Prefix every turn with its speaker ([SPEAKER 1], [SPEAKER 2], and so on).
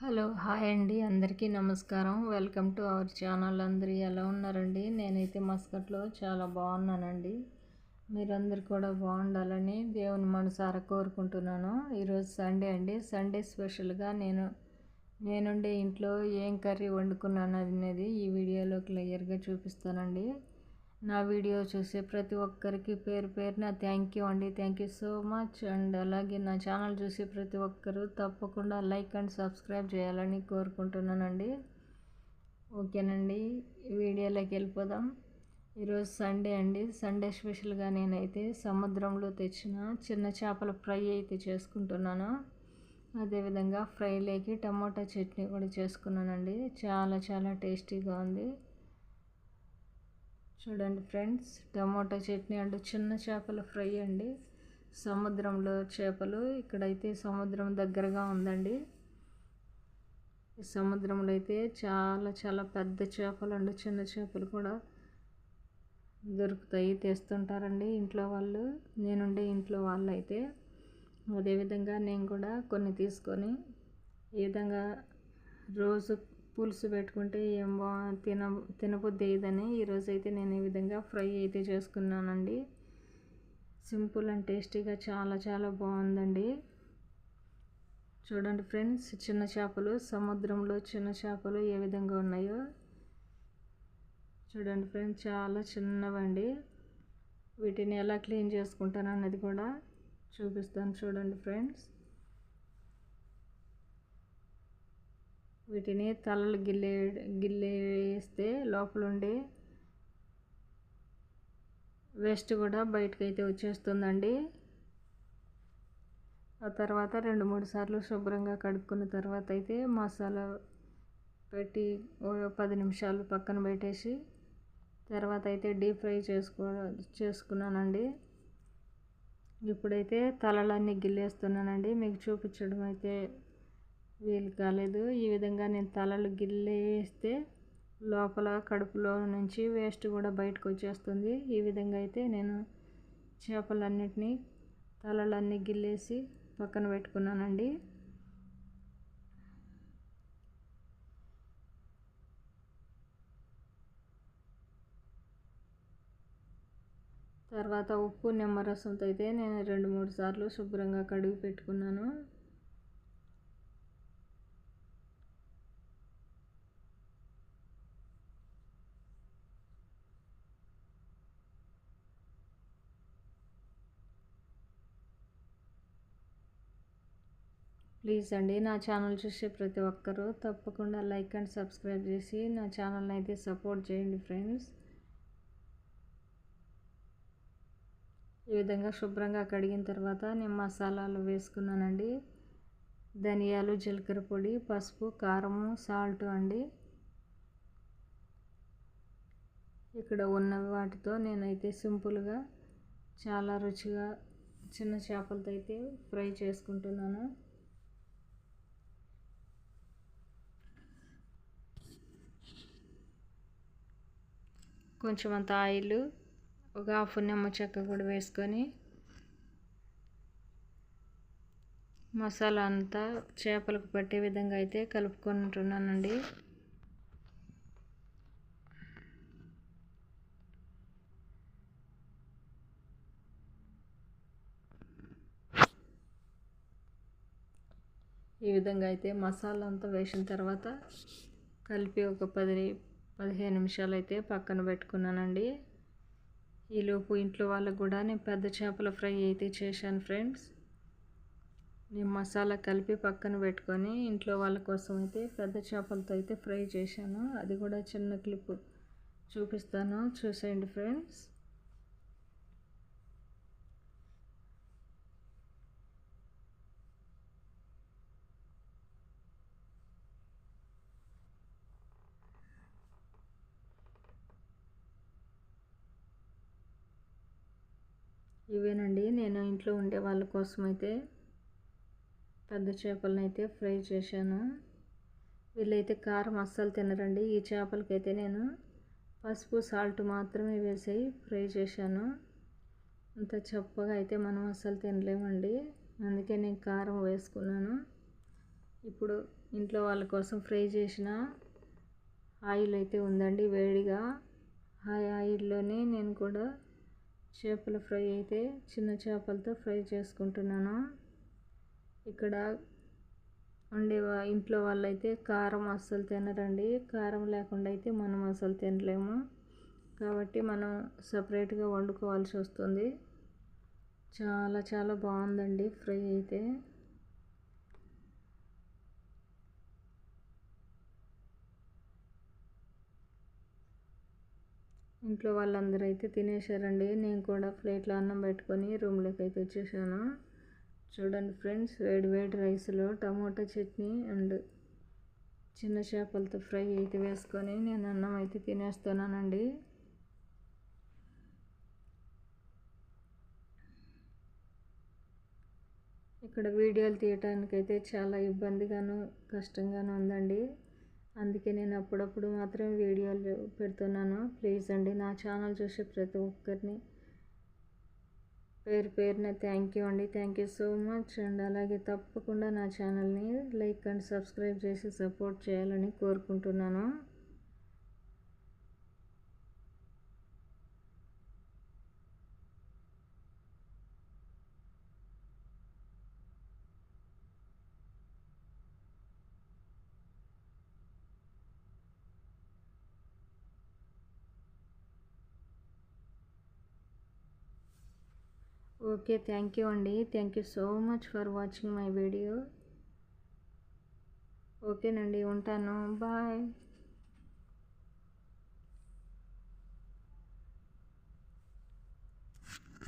[SPEAKER 1] Hello hi అండి. అందరికీ నమస్కారం. Welcome to our channel. అందరూ ఎలా ఉన్నారండి? నేనైతే మస్కట్లో చాలా బాగున్నానండి. మీరందరు కూడా బాగుండాలని దేవుని మనసారా కోరుకుంటున్నాను. ఈరోజు సండే అండి. సండే స్పెషల్గా నేను నేనుండే ఇంట్లో ఏం కర్రీ వండుకున్నాను అనేది ఈ వీడియోలో క్లియర్గా చూపిస్తానండి. నా వీడియో చూసే ప్రతి ఒక్కరికి పేరు పేరున థ్యాంక్ యూ అండి. Thank you so much and అలాగే నా ఛానల్ చూసే ప్రతి ఒక్కరు తప్పకుండా లైక్ అండ్ సబ్స్క్రైబ్ చేయాలని కోరుకుంటున్నానండి. ఓకేనండి. వీడియోలోకి వెళ్ళిపోదాం. ఈరోజు సండే అండి. సండే స్పెషల్గా నేనైతే సముద్రంలో తెచ్చిన చిన్న చేపల ఫ్రై అయితే చేసుకుంటున్నాను. అదేవిధంగా ఫ్రైలోకి టమోటా చట్నీ కూడా చేసుకున్నానండి. చాలా చాలా టేస్టీగా ఉంది. చూడండి ఫ్రెండ్స్ టమాటో చట్నీ అండ్ చిన్న చేపల ఫ్రై అండి. సముద్రంలో చేపలు ఇక్కడైతే సముద్రం దగ్గరగా ఉందండి. సముద్రంలో అయితే చాలా చాలా పెద్ద చేపలు అండ్ చిన్న చేపలు కూడా దొరుకుతాయి తెస్తుంటారండి ఇంట్లో వాళ్ళు. నేనుండే ఇంట్లో వాళ్ళు అయితే అదేవిధంగా నేను కూడా కొన్ని తీసుకొని ఈ విధంగా రోజు పులుసు పెట్టుకుంటే ఏం బా తిన తినబుద్ధి ఏదని ఈరోజు అయితే నేను ఈ విధంగా ఫ్రై అయితే చేసుకున్నానండి. సింపుల్ అండ్ టేస్టీగా చాలా చాలా బాగుందండి. చూడండి ఫ్రెండ్స్ చిన్న చేపలు సముద్రంలో చిన్న చేపలు ఏ విధంగా ఉన్నాయో. చూడండి ఫ్రెండ్స్ చాలా చిన్నవండి. వీటిని ఎలా క్లీన్ చేసుకుంటాను అన్నది కూడా చూపిస్తాను చూడండి ఫ్రెండ్స్. వీటిని తలలు గిల్లే గిల్లేస్తే వేస్తే వేస్ట్ కూడా బయటకు అయితే వచ్చేస్తుందండి. ఆ తర్వాత రెండు మూడు సార్లు శుభ్రంగా కడుక్కున్న తర్వాత అయితే మసాలా పెట్టి పది నిమిషాలు పక్కన పెట్టేసి తర్వాత అయితే డీప్ ఫ్రై చేసుకో చేసుకున్నానండి. ఇప్పుడైతే తలలన్నీ గిల్లేస్తున్నానండి. మీకు చూపించడం అయితే వీలు కాలేదు. ఈ విధంగా నేను తలలు గిల్లేస్తే లోపల కడుపులో నుంచి వేస్ట్ కూడా బయటకు వచ్చేస్తుంది. ఈ విధంగా అయితే నేను చేపలన్నిటినీ తలలన్నీ గిల్లేసి పక్కన పెట్టుకున్నానండి. తర్వాత ఉప్పు నిమ్మరసంతో అయితే నేను రెండు మూడు సార్లు శుభ్రంగా కడిగి పెట్టుకున్నాను. ప్లీజ్ అండి నా ఛానల్ చూసే ప్రతి ఒక్కరూ తప్పకుండా లైక్ అండ్ సబ్స్క్రైబ్ చేసి నా ఛానల్ని అయితే సపోర్ట్ చేయండి ఫ్రెండ్స్. ఈ విధంగా శుభ్రంగా కడిగిన తర్వాత నేను మసాలాలు వేసుకున్నానండి. ధనియాలు జీలకర్ర పొడి పసుపు కారము సాల్ట్ అండి. ఇక్కడ ఉన్న వాటితో నేనైతే సింపుల్గా చాలా రుచిగా చిన్న చేపలతో అయితే ఫ్రై చేసుకుంటున్నాను. కొంచెం అంత ఆయిల్ ఒక హాఫ్ నిమ్మ చెక్క కూడా వేసుకొని మసాలా అంతా చేపలకు పట్టే విధంగా అయితే కలుపుకుంటున్నానండి. ఈ విధంగా అయితే మసాలా అంతా వేసిన తర్వాత కలిపి ఒక పది పదిహేను నిమిషాలు అయితే పక్కన పెట్టుకున్నానండి. ఈలోపు ఇంట్లో వాళ్ళకు కూడా నేను పెద్ద చేపల ఫ్రై అయితే చేశాను ఫ్రెండ్స్. నేను మసాలా కలిపి పక్కన పెట్టుకొని ఇంట్లో వాళ్ళ కోసం అయితే పెద్ద చేపలతో అయితే ఫ్రై చేశాను. అది కూడా చిన్న క్లిప్ చూపిస్తాను. చూసేయండి ఫ్రెండ్స్. ఇవేనండి. నేను ఇంట్లో ఉండే వాళ్ళ కోసం అయితే పెద్ద చేపలను అయితే ఫ్రై చేశాను. వీళ్ళైతే కారం అస్సలు తినరండి. ఈ చేపలకైతే నేను పసుపు సాల్ట్ మాత్రమే వేసి ఫ్రై చేశాను. అంత చప్పగా అయితే మనం అస్సలు తినలేమండి. అందుకే నేను కారం వేసుకున్నాను. ఇప్పుడు ఇంట్లో వాళ్ళ కోసం ఫ్రై చేసిన ఆయిల్ అయితే ఉందండి వేడిగా. ఆ ఆయిల్లోనే నేను కూడా చేపల ఫ్రై అయితే చిన్న చేపలతో ఫ్రై చేసుకుంటున్నాను. ఇక్కడ ఉండే ఇంట్లో వాళ్ళైతే కారం అస్సలు తినరండి. కారం లేకుండా అయితే మనం అసలు తినలేము. కాబట్టి మనం సపరేట్గా వండుకోవాల్సి వస్తుంది. చాలా చాలా బాగుందండి ఫ్రై అయితే. ఇంట్లో వాళ్ళందరూ అయితే తినేశారండి. నేను కూడా ప్లేట్లో అన్నం పెట్టుకొని రూమ్లోకి అయితే వచ్చేసాను. చూడండి ఫ్రెండ్స్ వేడి వేడి రైస్లో టమోటా చట్నీ అండ్ చిన్న చేపలతో ఫ్రై అయితే వేసుకొని నేను అన్నం అయితే తినేస్తున్నానండి. ఇక్కడ వీడియోలు తీయటానికి అయితే చాలా ఇబ్బందిగాను కష్టంగాను ఉందండి. అందుకే నేను అప్పుడప్పుడు మాత్రమే వీడియోలు పెడుతున్నాను. ప్లీజ్ అండి నా ఛానల్ చూసే ప్రతి ఒక్కరిని పేరు పేరున థ్యాంక్ యూ అండి. Thank you so much and అలాగే తప్పకుండా నా ఛానల్ని లైక్ అండ్ సబ్స్క్రైబ్ చేసి సపోర్ట్ చేయాలని కోరుకుంటున్నాను. ఓకే థ్యాంక్ యూ అండి. Thank you so much for watching my video ఓకేనండి ఉంటాను. బాయ్